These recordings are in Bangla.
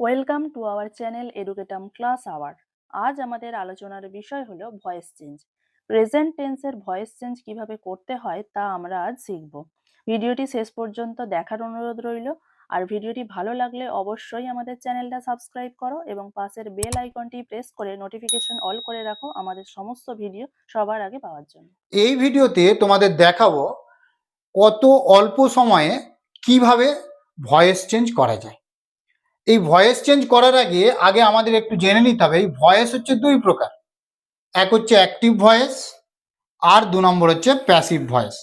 ওয়েলকাম টু আওয়ার চ্যানেল এডুকেটাম ক্লাস আওয়ার আজ আমাদের আলোচনার বিষয় হলো ভয়েস চেঞ্জ প্রেজেন্ট টেন্সের ভয়েস চেঞ্জ কীভাবে করতে হয় তা আমরা আজ শিখব। ভিডিওটি শেষ পর্যন্ত দেখার অনুরোধ রইল। আর ভিডিওটি ভালো লাগলে অবশ্যই আমাদের চ্যানেলটা সাবস্ক্রাইব করো এবং পাশের বেল আইকনটি প্রেস করে নোটিফিকেশন অল করে রাখো আমাদের সমস্ত ভিডিও সবার আগে পাওয়ার জন্য। এই ভিডিওতে তোমাদের দেখাবো কত অল্প সময়ে কীভাবে ভয়েস চেঞ্জ করা যায়। এই ভয়েস চেঞ্জ করার আগে আগে আমাদের একটু জেনে নিতে হবে, এই ভয়েস হচ্ছে দুই প্রকার। এক হচ্ছে অ্যাক্টিভ ভয়েস আর দু নম্বর হচ্ছে প্যাসিভ ভয়েস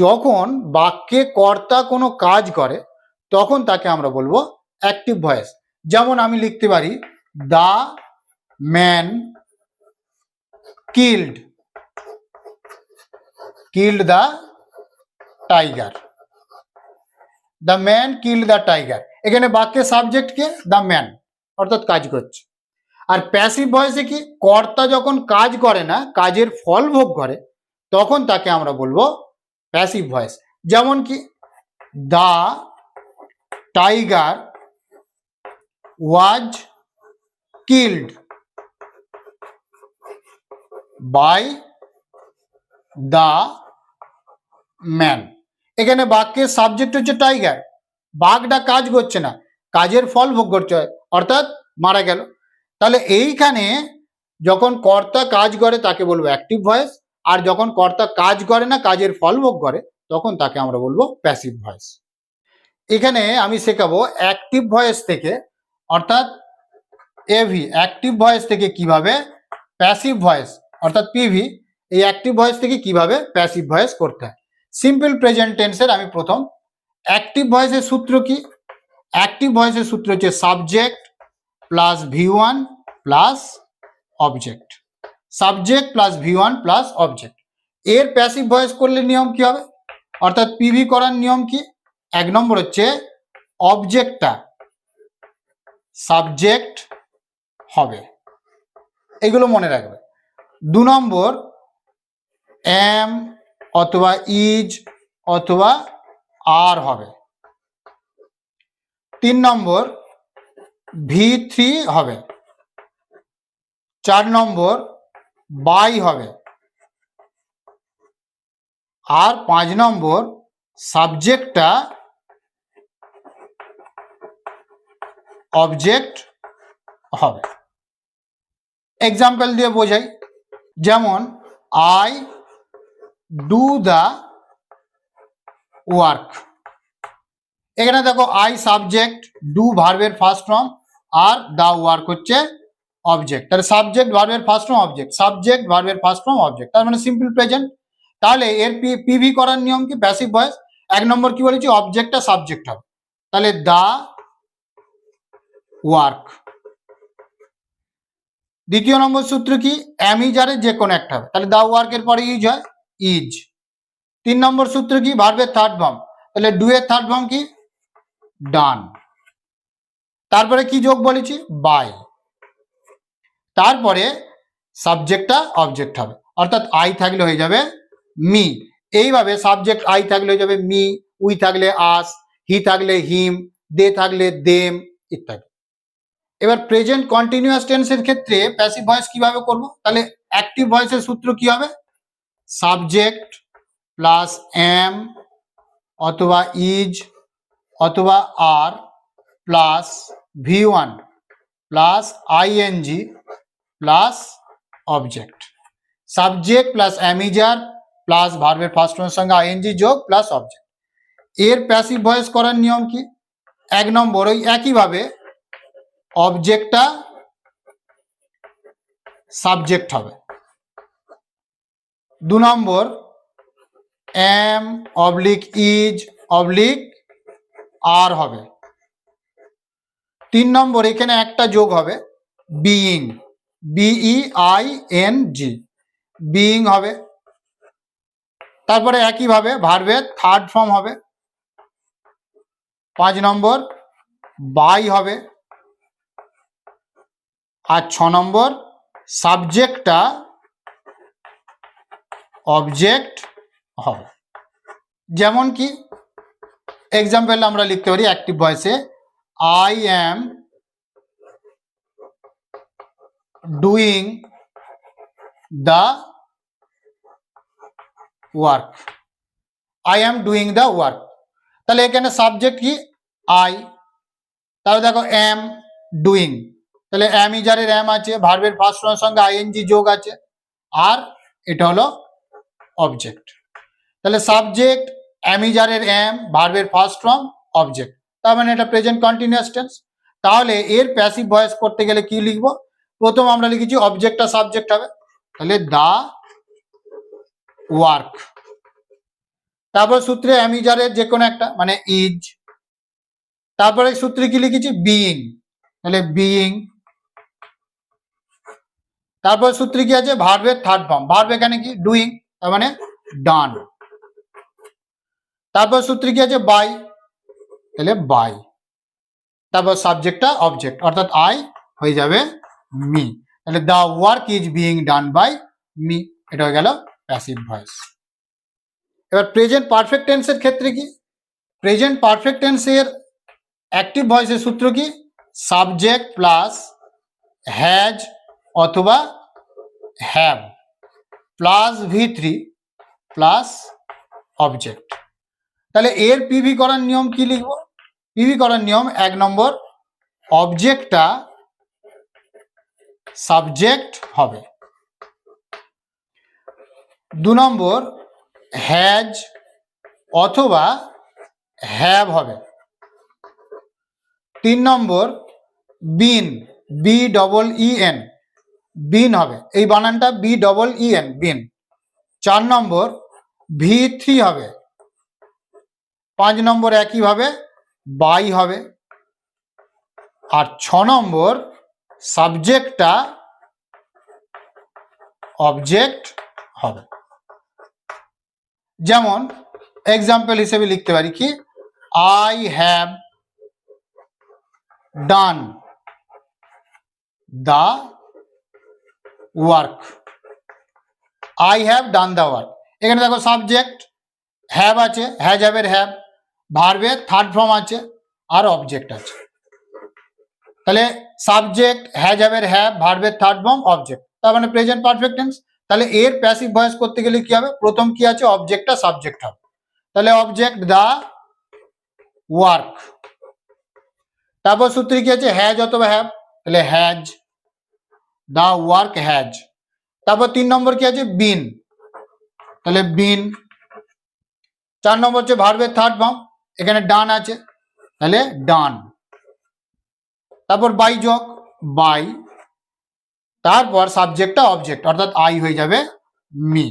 যখন বাক্যে কর্তা কোনো কাজ করে, তখন তাকে আমরা বলব অ্যাক্টিভ ভয়েস যেমন আমি লিখতে পারি, the man killed. Killed the tiger. The man killed the tiger. এখানে বাক্যের সাবজেক্ট কে? দ্য ম্যান অর্থাৎ কাজ করছে। আর প্যাসিভ ভয়েসে কি? কর্তা যখন কাজ করে না, কাজের ফল ভোগ করে, তখন তাকে আমরা বলব প্যাসিভ ভয়েস যেমন কি the tiger was killed by the man এখানে বাক্যের সাবজেক্ট হচ্ছে টাইগার বাঘটা কাজ করছে না, কাজের ফল ভোগ করছে, অর্থাৎ মারা গেল। তাহলে এইখানে যখন কর্তা কাজ করে তাকে বলব অ্যাক্টিভ ভয়েস আর যখন কর্তা কাজ করে না, কাজের ফল ভোগ করে, তখন তাকে আমরা বলব প্যাসিভ ভয়েস এখানে আমি শেখাবো অ্যাক্টিভ ভয়েস থেকে, অর্থাৎ এভি অ্যাক্টিভ ভয়েস থেকে কীভাবে প্যাসিভ ভয়েস অর্থাৎ পিভি এই অ্যাক্টিভ ভয়েস থেকে কীভাবে প্যাসিভ ভয়েস করতে হয়। সিম্পল প্রেজেন্ট টেন্সের আমি প্রথম অ্যাক্টিভ ভয়েসের সূত্র কি? অ্যাক্টিভ ভয়েসের সূত্র হচ্ছে subject plus V one plus object subject plus V one plus object এর প্যাসিভ ভয়েস করলে নিয়ম কি হবে? অর্থাৎ পিভি করার নিয়ম কি? এক নম্বর হচ্ছে অবজেক্টটা সাবজেক্ট হবে। এগুলো মনে রাখবে। দু নম্বর এম অথবা ইজ অথবা আর হবে। তিন নম্বর ভি থ্রি হবে। চার নম্বর, বাই হবে। আর পাঁচ নম্বর, সাবজেক্টটা অবজেক্ট হবে। এক্সাম্পল দিয়ে বোঝাই। যেমন আই ডু দ্য ওয়ার্ক এখানে দেখো আই সাবজেক্ট ডু ভার্বের ফার্স্ট ফর্ম আর দা ওয়ার্ক হচ্ছে অবজেক্ট তাহলে সাবজেক্ট ভার্বের ফার্স্ট ফর্ম অবজেক্ট সাবজেক্ট ভার্বের ফার্স্ট ফর্ম অবজেক্ট তার মানে সিম্পল প্রেজেন্ট তাহলে এর পিভি করার নিয়ম কি? প্যাসিভ ভয়েস এক নম্বর কি বলেছি? অবজেক্টটা সাবজেক্ট হবে। তাহলে দা ওয়ার্ক দ্বিতীয় নম্বর সূত্র কি? অ্যামিজারের যে কোনো একটা হবে। তাহলে দা ওয়ার্কের পরে ইজ হয় ইজ তিন নম্বর সূত্র কি? ভার্বের থার্ড ফর্ম তাহলে ডু এর থার্ড ফর্ম কি? ডান তারপরে কি যোগ বলেছি? বাই তারপরে সাবজেক্টটা অবজেক্ট হবে। অর্থাৎ আই থাকলে হয়ে যাবে মি এইভাবে সাবজেক্ট আই থাকলে হয়ে যাবে মি উই থাকলে আস হি থাকলে হিম দে থাকলে দেম ইত্যাদি। এবার প্রেজেন্ট কন্টিনিউয়াস টেন্সের ক্ষেত্রে প্যাসিভ ভয়েস কীভাবে করব? তাহলে অ্যাক্টিভ ভয়েসের সূত্র কি হবে? সাবজেক্ট প্লাস এম অথবা ইজ অথবা are plus V one plus ING plus object subject plus am is are plus ভার্বের ফার্স্ট সঙ্গে আইএনজি যোগ প্লাস অবজেক্ট এর প্যাসিভ ভয়েস করার নিয়ম কি? এক নম্বর ওই একইভাবে অবজেক্টটা সাবজেক্ট হবে। দু নম্বর am oblique is oblique are হবে। তিন নম্বর, এখানে একটা যোগ হবে। Being B E I N G being হবে। তারপরে একইভাবে ভার্বের থার্ড ফর্ম হবে। পাঁচ নম্বর বাই হবে। আর ছ নম্বর সাবজেক্টটা অবজেক্ট হবে। যেমন কি? এক্সাম্পল আমরা লিখতে পারি active ভয়েসে I am doing the work I am doing the work তাহলে এখানে সাবজেক্ট কি? আই তাহলে দেখো অ্যাম ডুইং তাহলে অ্যাম ইজারের অ্যাম আছে ভার্বের ফার্স্ট সঙ্গে আইএনজি যোগ আছে, আর এটা হলো অবজেক্ট তাহলে সাবজেক্ট অ্যামিজারের অ্যাম ভার্বের ফার্স্ট ফর্ম অবজেক্ট তার মানে এটা প্রেজেন্ট কন্টিনিউয়াস টেন্স তাহলে এর প্যাসিভ ভয়েস করতে গেলে কি লিখব? প্রথম আমরা লিখেছি অবজেক্টটা সাবজেক্ট হবে। তাহলে দা ওয়ার্ক তারপর সূত্রে অ্যামিজারের যে কোনো একটা মানে ইজ তারপরে সূত্রে কি লিখেছি? বিইং তাহলে বিইং তারপর সূত্রে কি আছে? ভার্বের থার্ড ফর্ম ভার্ব এখানে কি? ডুইং তার মানে ডান তারপর সূত্রে কি আছে? বাই তাহলে বাই তারপর সাবজেক্টটা অবজেক্ট অর্থাৎ আই হয়ে যাবে মি তাহলে the work is being done by me এটা হয়ে গেল প্যাসিভ ভয়েস এবার প্রেজেন্ট পারফেক্ট টেন্সের ক্ষেত্রে কি? প্রেজেন্ট পারফেক্ট টেন্সের অ্যাক্টিভ ভয়েসের সূত্র কি? সাবজেক্ট প্লাস হ্যাজ অথবা have plus V three plus object তাহলে এর পিভি করার নিয়ম কি লিখব? পিভি করার নিয়ম এক নম্বর অবজেক্টটা সাবজেক্ট হবে। দু নম্বর হ্যাজ অথবা হ্যাভ হবে। তিন নম্বর been B double E N been হবে। এই বানানটা B double E N been চার নম্বর ভি থ্রি হবে। পাঁচ নম্বর একইভাবে বাই হবে। আর ছ নম্বর সাবজেক্টটা অবজেক্ট হবে। যেমন এক্সাম্পল হিসেবে লিখতে পারি কি I have done the work I have done the work এখানে দেখো সাবজেক্ট হ্যাভ আছে হ্যাজ হ্যাভের হ্যাভ ভার্বের থার্ড ফর্ম আছে আর অবজেক্ট আছে। তাহলে সাবজেক্ট হ্যাজ হ্যাভের হ্যাভ ভার্বের থার্ড ফর্ম অবজেক্ট তার মানে প্রেজেন্ট পারফেক্ট তাহলে এর প্যাসিভ ভয়েস করতে গেলে কি হবে? প্রথম কি আছে? অবজেক্টটা সাবজেক্ট হবে। তাহলে অবজেক্ট দা ওয়ার্ক তারপর সূত্রে কি আছে? হ্যাজ অথবা হ্যাভ তাহলে হ্যাজ দা ওয়ার্ক হ্যাজ তারপর তিন নম্বর কি আছে? বিন তাহলে বিন চার নম্বর হচ্ছে ভার্বের থার্ড ফর্ম এখানে ডান আছে, তাহলে ডান। তারপর বাই যোগ বাই, তারপর সাবজেক্টটা অবজেক্ট, অর্থাৎ আই হয়ে যাবে মি।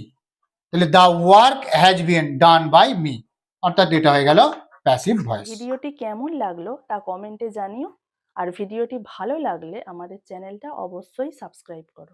তাহলে the work has been done by me, অর্থাৎ এটা হয়ে গেল প্যাসিভ ভয়েস। ভিডিওটি কেমন লাগল তা কমেন্টে জানিও, আর ভিডিওটি ভালো লাগলে আমাদের চ্যানেলটা অবশ্যই সাবস্ক্রাইব করো।